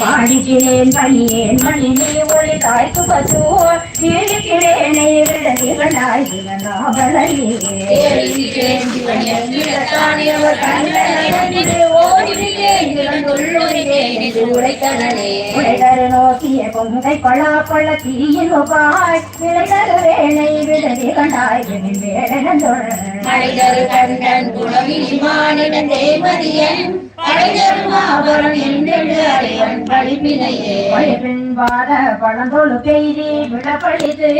பாடிக்கிறேன் பணியேன் மணினே ஒளி தாய்க்கு பசு நீடிக்கிறேனை விடதிகளாய் எவ்விடத்தான் இவர் கண்டனை ஓடிவிட்டேன் இவன் உள்ளொருகேன் இது உரைத்தனனே உடைதரு நோக்கிய பொங்கை கொளா கொள்ள தீயின் முகாய் விளைதரு வேணை விடதி கண்டாய் மனிதர் கண்டன் குணவிமானிடன் தேவதியன் அழைதரும் ஆபரம் என்றெழு பழந்தொழு பெய்தி விடப்பழித்து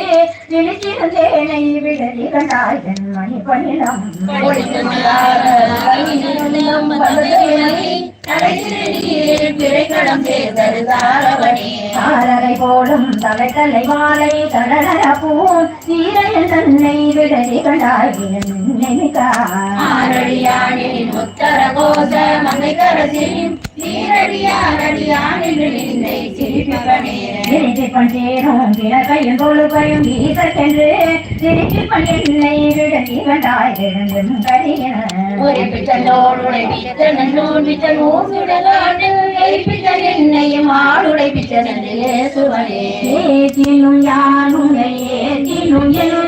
விடதி கண்டாய் மணி பணிலம் பிறைக்களம் சேர்ந்தது தாரவனே. தாரரை போலும் தலை மாலை தடலர பூன் சீரையில் தன்னை விடதி கண்டாய் நினைக்காய் ஆரடியானின் முத்தர கோச மங்கை கரசின் நீரடியாரடியானின் வீசக்கென்று திருச்சி பஞ்சென்னை விடதி கண்டாய் விழுந்தும் கடியன ஒரு பிச்சனோடுடை பிச்சனன் நூல் பிச்சன் ஊசுடலாண்டில் எரிப்பிச்சன் என்னையும் ஆளுடை பிச்சனன் சுவனே ஏற்றினும் யானும் ஏற்றினும் எனும்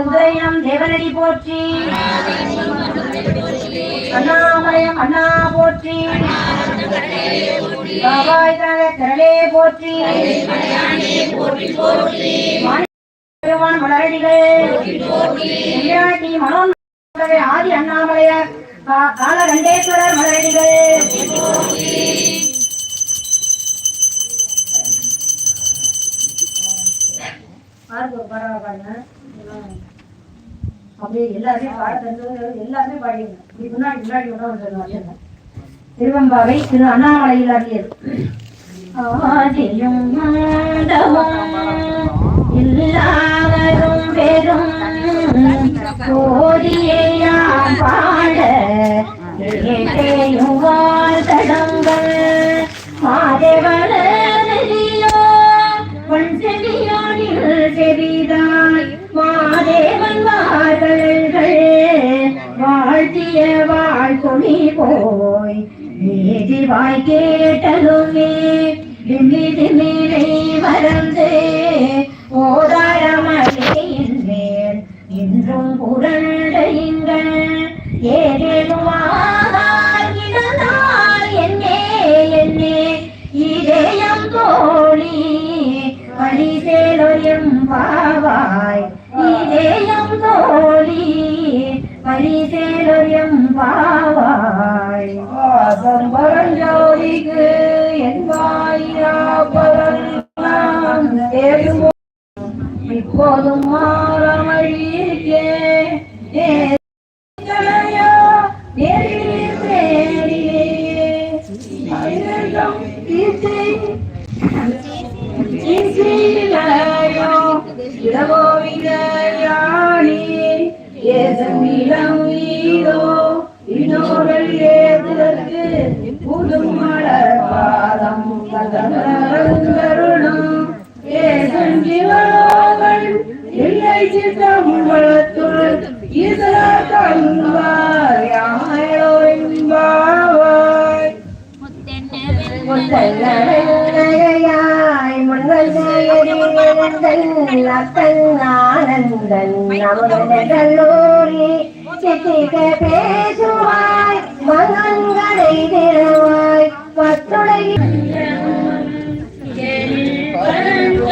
கொந்தயம் தேவனடி போற்றி. அண்ணாமயம் அண்ணா போற்றி. பாபாய் தர திரளே போற்றி. பெருமான் மலரடிகள். எம்பிராட்டி ஆதி அண்ணாமலையார் கால காலகண்டேஸ்வரர் மலரடிகள். பாருங்க பரவாயில்ல அப்படியே எல்லாருமே பாட தெரிஞ்சவங்க எல்லாருமே பாடிங்க இப்படி முன்னாடி முன்னாடி சொல்லுவாங்க திருவம்பாவை திரு அண்ணாமலையில் அடியது ஆதியும் எல்லாவரும் பெரும் மாதேவன் வாதல்கள் வாழ்த்திய வாழ்த்துணி போய் நீதிவாய் கேட்டலுமே விமிதி மேலே மறந்து ஓதாரமலையின் மேல் இன்றும் புரண்டையுங்கள் ஏதேனும் என்னே என்னே இதயம் தோழி பரிசேலொயம் பாவாய் இதயம் தோழி பரிசேலொயம் பாவாய். வாசம் பரஞ்சோதிக்கு என் வாயிரா பரன் தேடுமோ இப்போதும் மாறாமல் தேடியே. இசையிலையோ இடவோ ஏசம் இளம் வீதோ இன்னொரு ஏதுதற்கு புதும் மலர் பாதம் ஜீவனோகள் இல்லை சித்தம் வளத்துள் என்பாவாய் முத்தன்னையாய் முன்வல் அத்தன் ஆனந்தன் நமது கல்லூரி சித்திக்க பேசுவாய் மகன்களை திருவாய் பத்துடை உலகமோ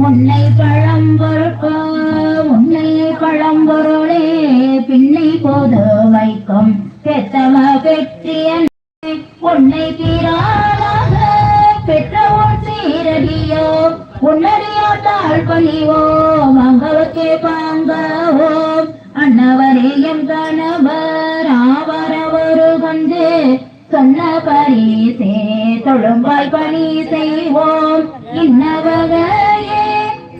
முன்னை பழம்பொருட்கோ முன்னை பழம்பொருளே பின்னை போது வைக்கும் பெத்தம பெற்றியன். உன்னை தீராளாக பெற்றவோர் சீரடியோ உன்னடியோ தாழ் பணிவோ மங்கவக்கே பாங்கவோ. அன்னவரேயம் கணவர் ஆவரவரு கண்டு சொன்ன பரிசே தொழும்பாய் பணி செய்வோம். இன்னவகையே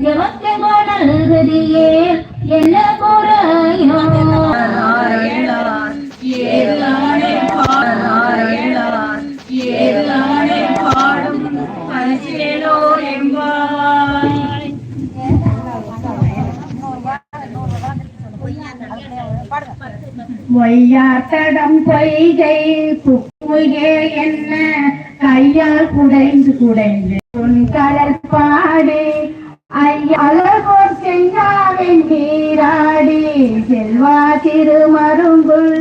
எமக்கு நல்குதியே என்ன குறையோ வையாத்தடம் பொய்கை புகுகே என்ன? கையால் குடைந்து குடைந்து உன் கடற்பாடு அழகோர் செய்யாவின் நீராடி. செல்வா திருமருங்குள்